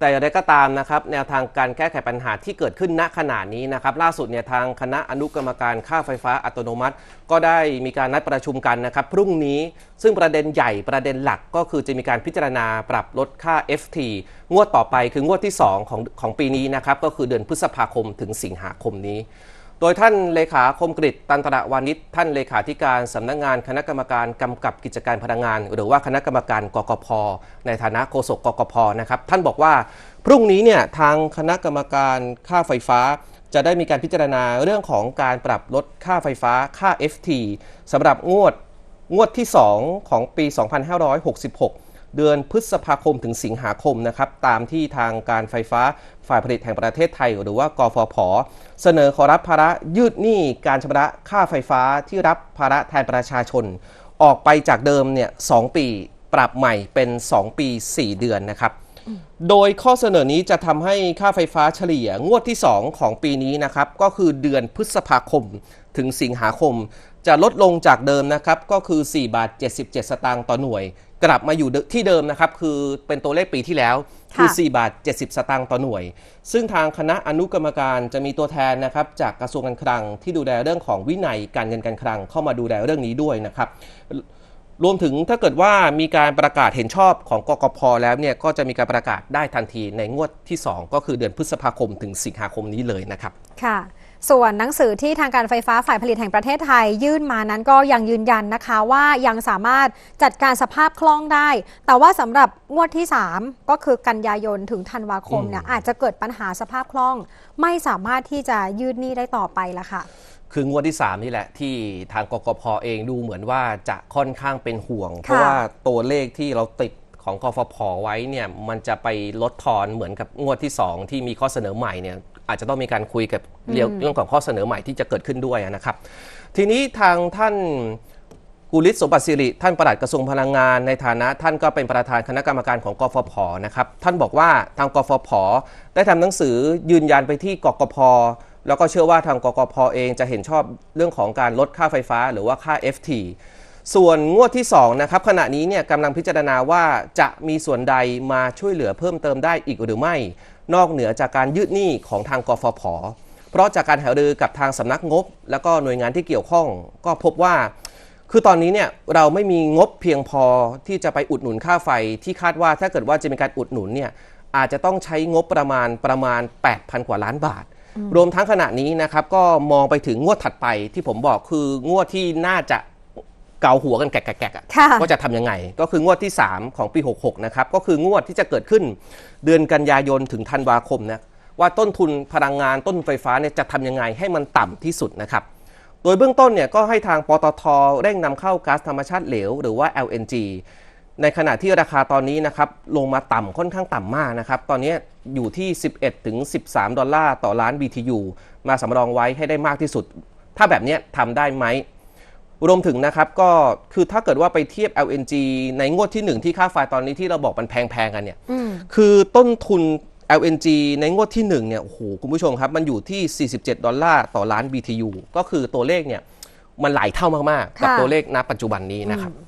แต่อย่างไรก็ตามนะครับแนวทางการแก้ไขปัญหาที่เกิดขึ้นณขณะนี้นะครับล่าสุดเนี่ยทางคณะอนุกรรมการค่าไฟฟ้าอัตโนมัติ ก็ได้มีการนัดประชุมกันนะครับพรุ่งนี้ซึ่งประเด็นใหญ่ประเด็นหลักก็คือจะมีการพิจารณาปรับลดค่า FT งวดต่อไปคืองวดที่ 2 ของของปีนี้นะครับก็คือเดือนพฤษภาคมถึงสิงหาคมนี้ โดยท่านเลขาคมกริตตันตระวานิชท่านเลขาธิการสำนักงานคณะกรรมการกำกับกิจการพลังงาน หรือว่าคณะกรรมการกกพในฐานะโฆษกกกพนะครับท่านบอกว่า พรุ่งนี้เนี่ยทางคณะกรรมการค่าไฟฟ้า จะได้มีการพิจารณาเรื่องของการปรับลดค่าไฟฟ้าค่า FT สำหรับงวดงวดที่ 2 ของปี 2566 เดือนพฤษภาคมถึงสิงหาคมนะครับตามที่ทางการไฟฟ้าฝ่ายผลิตแห่งประเทศไทย หรือว่ากฟผ เสนอขอรับภาระยืดหนี้การชำระค่าไฟฟ้าที่รับภาระแทนประชาชน ออกไปจากเดิมเนี่ยสองปีปรับใหม่เป็น 2 ปี 4 เดือนนะครับ โดยข้อเสนอนี้จะทำให้ค่าไฟฟ้าเฉลี่ยงวดที่ 2 ของปีนี้นะครับ ก็คือเดือนพฤษภาคม ถึงสิงหาคม จะลดลงจากเดิมนะครับก็คือ 4 บาท 77 สตางค์ต่อหน่วย กลับมาอยู่ที่เดิมนะครับคือเป็นตัวเลขปีที่แล้วคือค่ะ4บาท 70 สตางค์ต่อหน่วย ซึ่งทางคณะอนุกรรมการจะมีตัวแทนนะครับจากกระทรวงการคลังที่ดูแลเรื่องของวินัยการเงินการคลังเข้ามาดูแลเรื่องนี้ด้วยนะครับรวมถึงถ้าเกิดว่ามีการประกาศเห็นชอบของกกพแล้วเนี่ยก็จะมีการประกาศได้ทันทีในงวดที่ 2 ก็คือเดือนพฤษภาคมถึงสิงหาคมนี้เลยนะครับ ค่ะ ส่วนหนังสือที่ทางการไฟฟ้าฝ่ายผลิตแห่งประเทศไทย ยื่นมานั้นก็ยังยืนยันนะคะว่ายังสามารถจัดการสภาพคล่องได้ แต่ว่าสำหรับงวดที่ 3 ก็คือกันยายนถึงธันวาคมเนี่ยอืมอาจจะเกิดปัญหาสภาพคล่อง ไม่สามารถที่จะยืดหนี้ได้ต่อไปละค่ะ คืองวดที่ 3 นี่แหละ ที่ทางกกพเองดูเหมือนว่าจะค่อนข้างเป็นห่วง เพราะว่าตัวเลขที่เราติด ของกฟผไว้เนี่ยมันจะไปลดทอนเหมือนกับงวดที่ 2 ที่มีข้อเสนอใหม่เนี่ยอาจจะต้องมีการคุยกับเรื่องเรื่องของข้อเสนอใหม่ที่จะเกิดขึ้นด้วยนะครับ ทีนี้ทางท่านกุลิศสมบัติสิริท่านปลัดกระทรวงพลังงานในฐานะ ท่านก็เป็นประธานคณะกรรมการของกฟผนะครับท่านบอกว่าทางกฟผได้ทำหนังสือยืนยันไปที่กกพแล้วก็เชื่อว่าทางกกพเองจะเห็นชอบเรื่องของการลดค่าไฟฟ้า หรือว่าค่า FT ส่วนงวดที่2นะครับขณะนี้เนี่ยกำลังพิจารณาว่าจะมีส่วนใดมาช่วยเหลือเพิ่มเติมได้อีกหรือไม่ นอกเหนือจากการยืดหนี้ของทางกฟผ เพราะจากการหารือกับทางสำนักงบ แล้วก็หน่วยงานที่เกี่ยวข้อง ก็พบว่า คือตอนนี้เนี่ยเราไม่มีงบเพียงพอที่จะไปอุดหนุนค่าไฟที่คาดว่าถ้าเกิดว่าจะมีการอุดหนุนเนี่ยอาจจะต้องใช้งบประมาณประมาณ 8,000 กว่าล้านบาท รวมทั้งขณะนี้นะครับก็มองไปถึงงวดถัดไปที่ผมบอกคืองวดที่น่าจะ เกาหัวกันแกกๆๆอะค่ะ ว่าจะทำยังไง ก็คืองวดที่ 3 ของปี 66 นะครับ ก็คืองวดที่จะเกิดขึ้นเดือนกันยายนถึงธันวาคมนะว่าต้นทุนพลังงานต้นไฟฟ้าเนี่ยจะทำยังไงให้มันต่ำที่สุดนะครับ โดยเบื้องต้นเนี่ยก็ให้ทางปตทเร่งนำเข้าก๊าซธรรมชาติเหลว หรือว่า LNG ในขณะที่ราคาตอนนี้นะครับลงมาต่ำค่อนข้างต่ำมากนะครับ ตอนนี้อยู่ที่ 11ถึง13 ดอลลาร์ต่อล้าน BTU มาสำรองไว้ให้ได้มากที่สุด ถ้าแบบเนี้ยทำได้ไหม รวมถึงนะครับก็คือถ้าเกิดว่าไปเทียบ LNG ในงวดที่ 1 ที่ค่าไฟตอนนี้ที่เราบอกมันแพงๆกันเนี่ยอืมคือต้นทุน LNG ในงวดที่1เนี่ยโอ้โหคุณผู้ชมครับ มันอยู่ที่ 47 ดอลลาร์ต่อล้าน BTU ก็คือตัวเลขเนี่ยมันหลายเท่ามากๆ กับค่ะตัวเลขณปัจจุบันนี้นะครับอืม